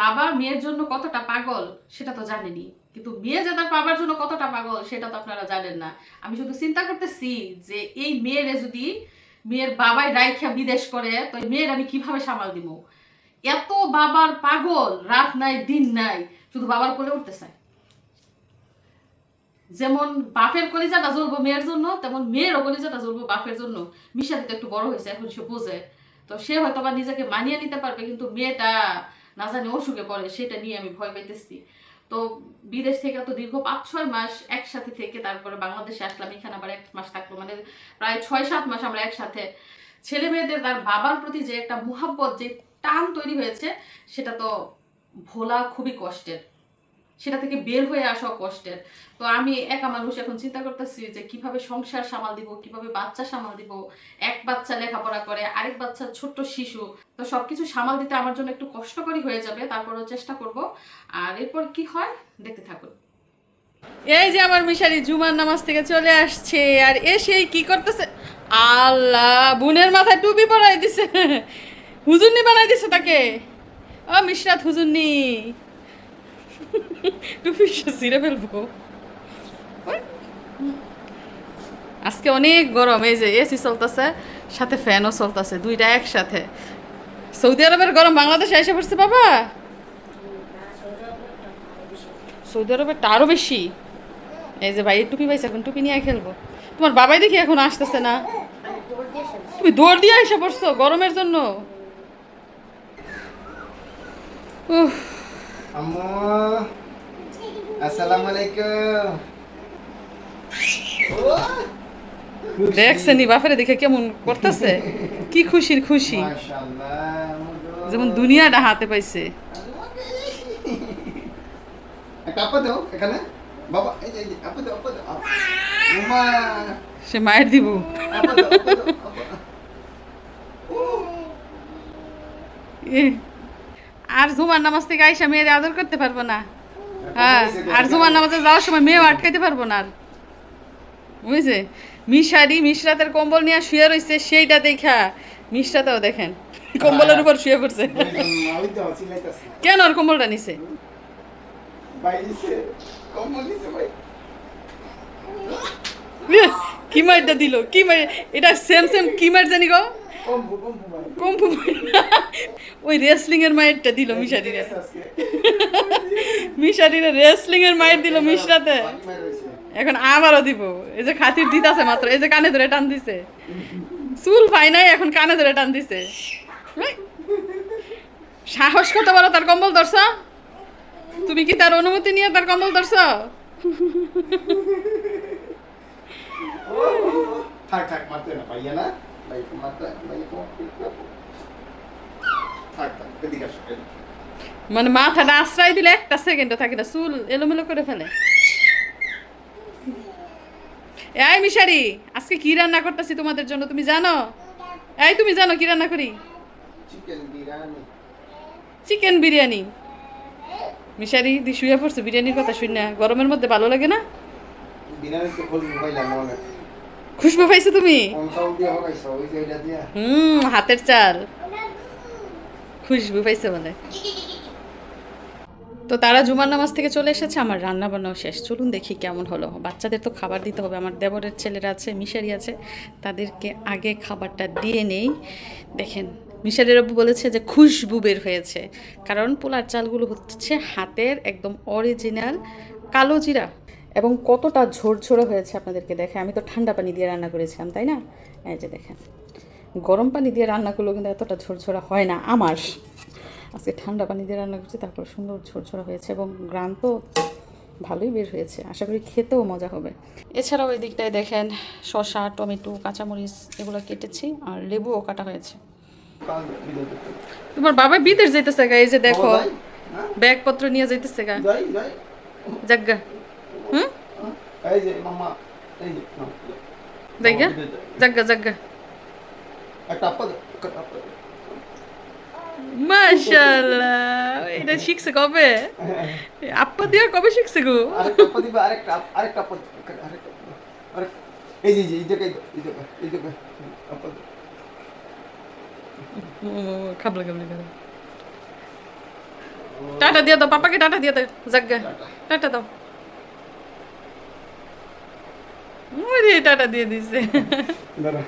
বাবা মেয়ের জন্য কতটা পাগল, সেটা তো জানেনি। কিন্তু মেয়ে যে তার বাবার জন্য কতটা পাগল, সেটা তো আপনারা জানেন না। আমি শুধু চিন্তা করতেছি যে এই মেয়েরে যদি মেয়ের বাবাই রাইখা বিদেশ করে, তো মেয়ের আমি কীভাবে সামাল দিব? এত বাবার পাগল, রাত নাই, দিন নাই, শুধু বাবার কোলে উঠতে চায়। যেমন বাপের কলিজাটা জ্বলবো মেয়ের জন্য, তেমন মেয়েরও কলিজাটা জ্বলবো বাপের জন্য। মিশা দিতে একটু বড় হয়েছে, এখন সে বোঝে। তো সে হয়তো বা নিজেকে মানিয়ে নিতে পারবে, কিন্তু মেয়েটা না জানি অসুখে পড়ে, সেটা নিয়ে আমি ভয় পাইতেছি। তো বিদেশ থেকে তো দীর্ঘ পাঁচ ছয় মাস একসাথে থেকে তারপরে বাংলাদেশে আসলাম, এখানে আবার এক মাস থাকল মানে প্রায় ছয় সাত মাস আমরা একসাথে। ছেলে মেয়েদের তার বাবার প্রতি যে একটা মুহাব্বত, যে টান তৈরি হয়েছে, সেটা তো ভোলা খুবই কষ্টের। সেটা থেকে বের হয়ে আসাও কষ্টের। তো আমি একা মানুষ এখন চিন্তা করতেছি যে কীভাবে সংসার সামাল দিব, কীভাবে বাচ্চা সামাল দিব। এক বাচ্চা লেখাপড়া করে, আরেক বাচ্চা ছোট্ট শিশু। তো সবকিছু সামাল দিতে আমার জন্য একটু কষ্টকরই হয়ে যাবে, তারপরও চেষ্টা করব। আর এরপর কি হয়, দেখতে থাকুন। এই যে আমার মিশারি, জুমার নামাজ থেকে চলে আসছে, আর এসেই কি করতেছে? আল্লাহ, বোনের মাথায় টুপি পরাই দিছে। হুজুরনি বানাই দিছে তাকে। ও মিশরাত হুজুরনি টুপি ছিঁড়ে ফেলব। আজকে অনেক গরম, এই যে এসি চলতেছে, সাথে ফ্যানও চলতেছে, দুইটা একসাথে। সৌদি আরবের গরম বাংলাদেশে এসে পড়ছে বাবা। সৌদি আরবের আরও বেশি। এই যে ভাই টুপি পাইছে, এখন টুপি নিয়ে খেলব। তোমার বাবাই দেখি এখন আসতেছে না। তুমি দৌড় দিয়ে এসে পড়ছো গরমের জন্য। উফ। আম্মু আসসালামু আলাইকুম। দেখছেনি বাপেরে দেখে কেমন করতেছে? কি খুশির খুশি। যেমন দুনিয়াটা হাতে পাইছে। সে মায়ের দিব। এ, আর জুমার নামাজ থেকে আইসা মেয়ের আদর করতে পারব না। হ্যাঁ আর জুমার নামাজে যাওয়ার সময় মেয়েও আটকাইতে পারব না আর। বুঝছে? মিশারি মিশরাতের কম্বল নিয়ে শুয়ে রয়েছে সেইটা দেখা। মিশরাতেও দেখেন, কম্বলের উপর শুয়ে পড়ছে। কেন ওর কম্বলটা নিছে? কি মারটা দিল? কি মার এটা সেম সেম কি মার জানি গো? কম্পু ওই রেসলিং এর মায়েরটা দিল মিশারিরে। আজকে। মিশারিরে রেসলিং এর মায়ের দিল মিশরাতে। এখন আবারও দিব। এই যে খাতির দিতাছে মাত্র এই যে কানে ধরে টান দিছে। চুল পাই নাই এখন কানে ধরে টান দিছে। সাহস কত বড় তার কম্বল ধরছ? তুমি কি তার অনুমতি নিয়ে তার কম্বল ধরছ? থাক থাক মারতে না পাইয়া না। এদিকে আসো এদিকে। মানে মাথাটা আশ্রয় দিলে একটা সেকেন্ডও থাকে না চুল এলোমেলো করে ফেলে। এই মিশারি আজকে কি রান্না করতেছি তোমাদের জন্য তুমি জানো? এই তুমি জানো কি রান্না করি? চিকেন বিরিয়ানি চিকেন বিরিয়ানি মিশারি দি শুয়ে পড়ছে বিরিয়ানির কথা শুন না গরমের মধ্যে ভালো লাগে না? বিরিয়ানি তো খুশবু পাইছো তুমি? হুম হাতের চাল। খুশবু পাইছে বলে তো তারা জুমার নামাজ থেকে চলে এসেছে আমার রান্না বান্নাও শেষ। চলুন দেখি কেমন হলো। বাচ্চাদের তো খাবার দিতে হবে। আমার দেবরের ছেলেরা আছে মিশারি আছে। তাদেরকে আগে খাবারটা দিয়ে নেই। দেখেন মিশারির আব্বু বলেছে যে খুশবু বের হয়েছে। কারণ পোলার চালগুলো হচ্ছে হাতের একদম অরিজিনাল কালো জিরা। এবং কতটা ঝোরঝোরে হয়েছে আপনাদেরকে দেখে। আমি তো ঠান্ডা পানি দিয়ে রান্না করেছিলাম তাই না? এই যে দেখেন। গরম পানি দিয়ে রান্না করলেও কিন্তু এতটা ঝরঝরা হয় না আমার। আজকে ঠান্ডা পানি দিয়ে রান্না করছি তারপর সুন্দর ঝরঝরা হয়েছে এবং গ্রান তো ভালোই বের হয়েছে। আশা করি খেতেও মজা হবে। এছাড়াও ওই দিকটায় দেখেন শসা টমেটো কাঁচামরিচ এগুলো কেটেছি আর লেবুও কাটা হয়েছে। তোমার বাবা বিদেশ যাইতেছে গা এই যে দেখো? হ্যাঁ? ব্যাগপত্র নিয়ে যাইতেছে গা। হুম হ্যাঁ? এই যে মামা এই যে নাও, জাগা বিদায় যাই। জাগা জাগা একটা আপা দাও, একটা আপা দাও। মাশাআল্লাহ এটা শিখছে কবে আপা দিয়া কবে শিখছে গো আরেকটা আপা দিবা, আরেকটা আপ- আরেকটা আপা দাও, আরেকটা আপা দাও, আরেকটা। এই যে, এই যে, এই জায়গায় দাও, এই জায়গায়, এই জায়গায়। আপা দাও। খাবলা খাবলি করে টাটা দিয়ে দাও পাপাকে টাটা দিয়ে দাও জাগা টাটা। টাটা দাও টাটা দিয়ে দিছে। দাঁড়া।